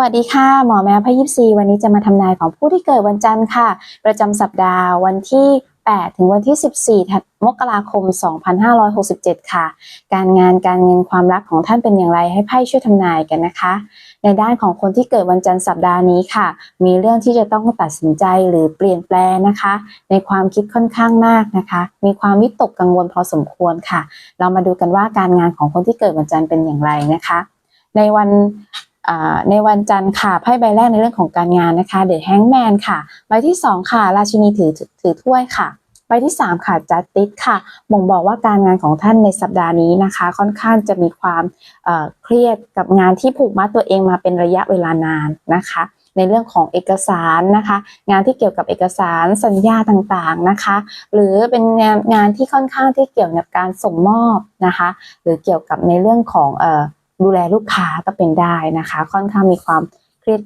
วัสดีค่ะ หมอแมวพยิบซีวันนี้จะมาทำนายของผู้ที่เกิดวันจันทร์ค่ะ ประจำสัปดาห์วันที่ 8 ถึงวันที่ 14 มกราคม 2567 ค่ะ การงานการเงินความรักของท่านเป็นอย่างไรให้ไพ่ช่วยทำนายกันนะคะ ในด้านของคนที่เกิดวันจันทร์สัปดาห์นี้ค่ะ มีเรื่องที่จะต้องตัดสินใจหรือเปลี่ยนแปลงนะคะ ในความคิดค่อนข้างมากนะคะ มีความวิตกกังวลพอสมควรค่ะ เรามาดูกันว่าการงานของคนที่เกิดวันจันทร์เป็นอย่างไรนะคะ ในวัน ในวันจันทร์ค่ะไพ่ใบแรกในเรื่องของการงานนะคะเด e h แฮงแมนค่ะ ใบที่สองค่ะ ราชินีถือถือถ้วยค่ะ ใบที่สามค่ะจัดติสค่ะบ่งบอกว่าการงานของท่านในสัปดาห์นี้นะคะ ค่อนข้างจะมีความเอ่อเครียดกับงานที่ผูกมัดตัวเองมาเป็นระยะเวลานานนะคะ ในเรื่องของเอกสารนะคะ งานที่เกี่ยวกับเอกสารสัญญาต่างๆนะคะ หรือเป็นงานงานที่ค่อนข้างที่เกี่ยวกับการส่งมอบนะคะ หรือเกี่ยวกับในเรื่องของเอ่อ ดูแลลูกค้าก็เป็นได้นะคะ ค่อนข้างมีความเครียด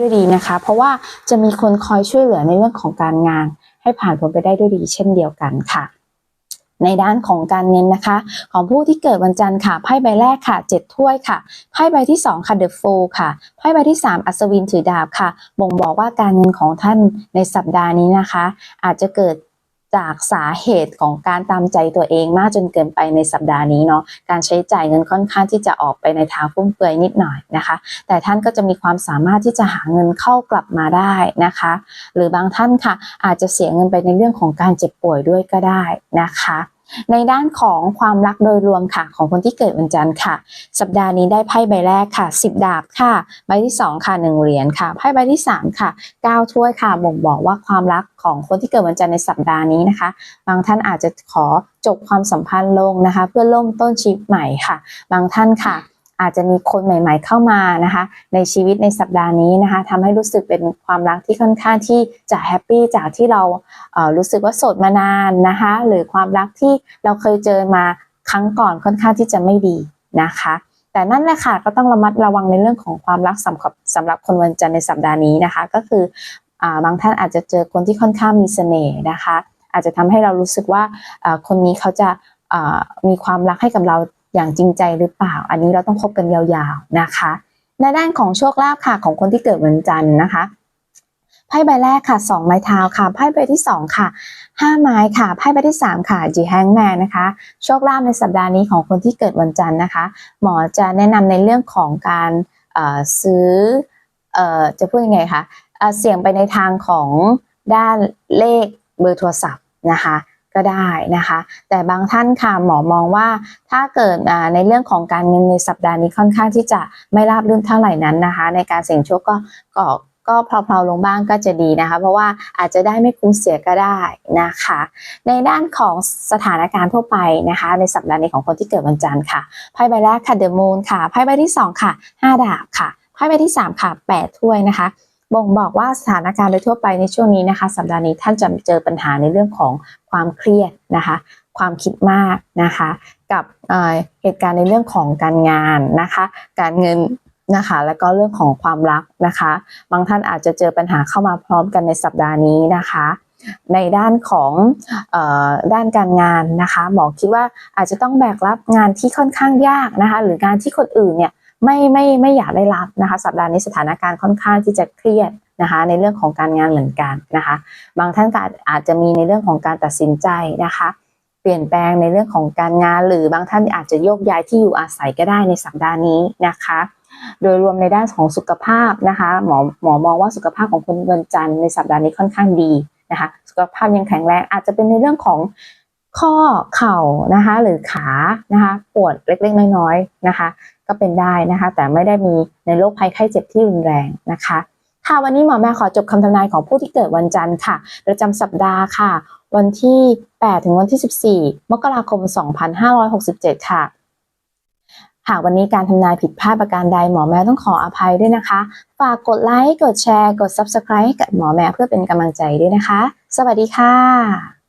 ด้วยดีนะคะ เพราะว่าจะมีคนคอยช่วยเหลือในเรื่องของการงาน ให้ผ่านพ้นไปได้ด้วยดีเช่นเดียวกันค่ะ ในด้านของการเงินนะคะ ของผู้ที่เกิดวันจันทร์ค่ะไพ่ใบแรกค่ะเจ็ดถ้วยค่ะไพ่ใบที่สองค่ะเดอะโฟค่ะไพ่ใบที่สามอัศวินถือดาบค่ะ บ่งบอกว่าการเงินของท่านในสัปดาห์นี้นะคะ อาจจะเกิด จากสาเหตุของการตามใจตัวเองมากจนเกินไปในสัปดาห์นี้เนาะการใช้จ่ายเงินค่อนข้างที่จะออกไปในทางฟุ่มเฟือยนิดหน่อยนะคะ แต่ท่านก็จะมีความสามารถที่จะหาเงินเข้ากลับมาได้นะคะ หรือบางท่านค่ะอาจจะเสียเงินไปในเรื่องของการเจ็บป่วยด้วยก็ได้นะคะ ในด้านของความรักโดยรวมค่ะ ของคนที่เกิดวันจันทร์ค่ะ สัปดาห์นี้ได้ไพ่ใบแรกค่ะ 10 ดาบค่ะ ใบที่ 2 ค่ะ 1 เหรียญค่ะ ไพ่ใบที่ 3 ค่ะ 9 ถ้วยค่ะ บ่งบอกว่าความรักของคนที่เกิดวันจันทร์ในสัปดาห์นี้นะคะ บางท่านอาจจะขอจบความสัมพันธ์ลงนะคะ เพื่อเริ่มต้นชีวิตใหม่ค่ะ บางท่านค่ะ อาจจะมีคนใหม่ ๆ เข้ามานะคะ ในชีวิตในสัปดาห์นี้นะคะทำให้รู้สึกเป็นความรักที่ค่อนข้างที่จะแฮปปี้จากที่เราเอ่อรู้สึกว่าโสดมานานนะคะ หรือความรักที่เราเคยเจอมาครั้งก่อนค่อนข้างที่จะไม่ดีนะคะ แต่นั่นแหละค่ะก็ต้องระมัดระวังในเรื่องของความรักสำหรับสำหรับคนวันจันทร์ในสัปดาห์นี้นะคะ ก็คืออาบางท่านอาจจะเจอคนที่ค่อนข้างมีเสน่ห์นะคะ อาจจะทำให้เรารู้สึกว่าคนนี้เขาจะามีความรักให้กับเรา อย่างจริงใจหรือเปล่า อันนี้เราต้องคบกันยาวๆนะคะ ในด้านของโชคลาภค่ะของคนที่เกิดวันจันทร์นะคะไพ่ใบแรกค่ะสองไม้เท้าค่ะไพ่ใบที่สองค่ะห้าไม้ค่ะไพ่ใบที่สามค่ะจีแฮงแมนนะคะโชคลาภในสัปดาห์นี้ของคนที่เกิดวันจันทร์นะคะ หมอจะแนะนำในเรื่องของการซื้ออจะพูดยังไงคะเอ่อเสี่ยงไปในทางของด้านเลขเบอร์โทรศัพท์นะคะ ก็ได้นะคะ แต่บางท่านค่ะหมอมองว่าถ้าเกิดในเรื่องของการเงินในสัปดาห์นี้ค่อนข้างที่จะไม่ราบรื่นเท่าไหร่นั้นนะคะ ในการเสี่ยงโชคก็ก็ก็เพลาๆลงบ้างก็จะดีนะคะ เพราะว่าอาจจะได้ไม่คุ้มเสียก็ได้นะคะ ในด้านของสถานการณ์ทั่วไปนะคะ ในสัปดาห์นี้ของคนที่เกิดวันจันทร์ค่ะไพ่ใบแรกค่ะเดอะมูนค่ะไพ่ใบที่สองค่ะห้าดาบค่ะไพ่ใบที่สามค่ะแปดถ้วยนะคะ บ่งบอกว่าสถานการณ์โดยทั่วไปในช่วงนี้นะคะ สัปดาห์นี้ท่านจะเจอปัญหาในเรื่องของความเครียดนะคะ ความคิดมากนะคะ กับเเหตุการณ์ในเรื่องของการงานนะคะ การเงินนะคะ แล้วก็เรื่องของความรักนะคะ บางท่านอาจจะเจอปัญหาเข้ามาพร้อมกันในสัปดาห์นี้นะคะในด้านของออด้านการงานนะคะ หมอคิดว่าอาจจะต้องแบกรับงานที่ค่อนข้างยากนะคะ หรืองานที่คนอื่นเนี่ย ไม่ไม่ไม่อยากได้รับนะคะ สัปดาห์นี้สถานการณ์ค่อนข้างที่จะเครียดนะคะในเรื่องของการงานเหมือนกันนะคะ บางท่านก็อาจจะมีในเรื่องของการตัดสินใจนะคะ เปลี่ยนแปลงในเรื่องของการงานหรือบางท่านอาจจะโยกย้ายที่อยู่อาศัยก็ได้ในสัปดาห์นี้นะคะ โดยรวมในด้านของสุขภาพนะคะหมอหมอมองว่าสุขภาพของคนวันจันทร์ในสัปดาห์นี้ค่อนข้างดีนะคะ สุขภาพยังแข็งแรงอาจจะเป็นในเรื่องของ ข้อเข่านะคะหรือขานะคะปวดเล็กๆ น้อยๆนะคะ ก็เป็นได้นะคะ แต่ไม่ได้มีในโรคภัยไข้เจ็บที่รุนแรงนะคะค่ะวันนี้หมอแม่ขอจบคำทำนายของผู้ที่เกิดวันจันทร์ค่ะ ประจำสัปดาห์ค่ะ วันที่ 8 ถึงวันที่ 14 มกราคม 2567 ค่ะหากวันนี้การทำนายผิดพลาดประการใดหมอแม่ต้องขออภัยด้วยนะคะ ฝากกดไลค์ กดแชร์ กด Subscribe ให้กับหมอแม่เพื่อเป็นกำลังใจด้วยนะคะ สวัสดีค่ะ